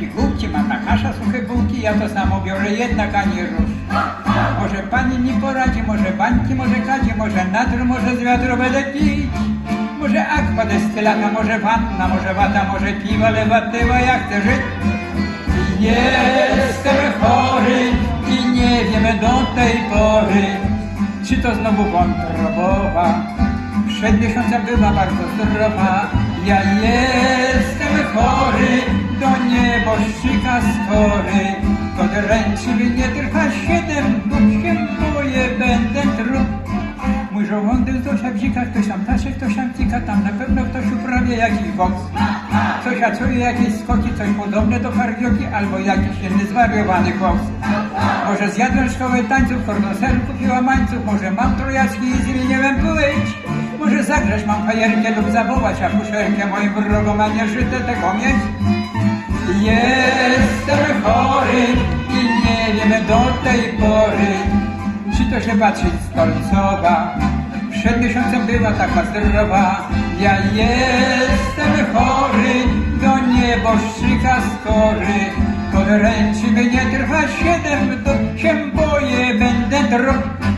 pigułki, mam na kasza suche bułki, ja to samo biorę, jednak ani rusz. Może pani nie poradzi, może bańki, może kadzi, może natr, może z wiatru będę pić. Może akwa destylata, może wanna, może wata, może piwa, ale watywa, ja chcę żyć. Jestem chory i nie wiem do tej pory, czy to znowu wątrobowa. Przed miesiącem była bardzo zdrowa. Ja jestem nieboszczyka skory. Podręczy mnie trwa siedem, bo się boję, będę trup. Mój żołądek to się bzika, ktoś tam ptaszek, ktoś tam tika, tam na pewno ktoś uprawia jakiś boks. Coś acuje jakieś skoki, coś podobne do kardioki, albo jakiś inny zwariowany chłops. Może zjadłem szkołę tańców, kornoseru kupiła mańców, może mam trojaczki i zmieniłem płeć. Może zagrać mam fajerkę lub zawołać akuszerkę, moim wrogom, a nie żyte tego mieć. Tej pory, czy to patrzeć z Kolcowa. Przed miesiącem była taka zdrowa. Ja jestem chory, do nieboszczyka skory. Podręczy mnie trwa siedem, to się boję, będę drop.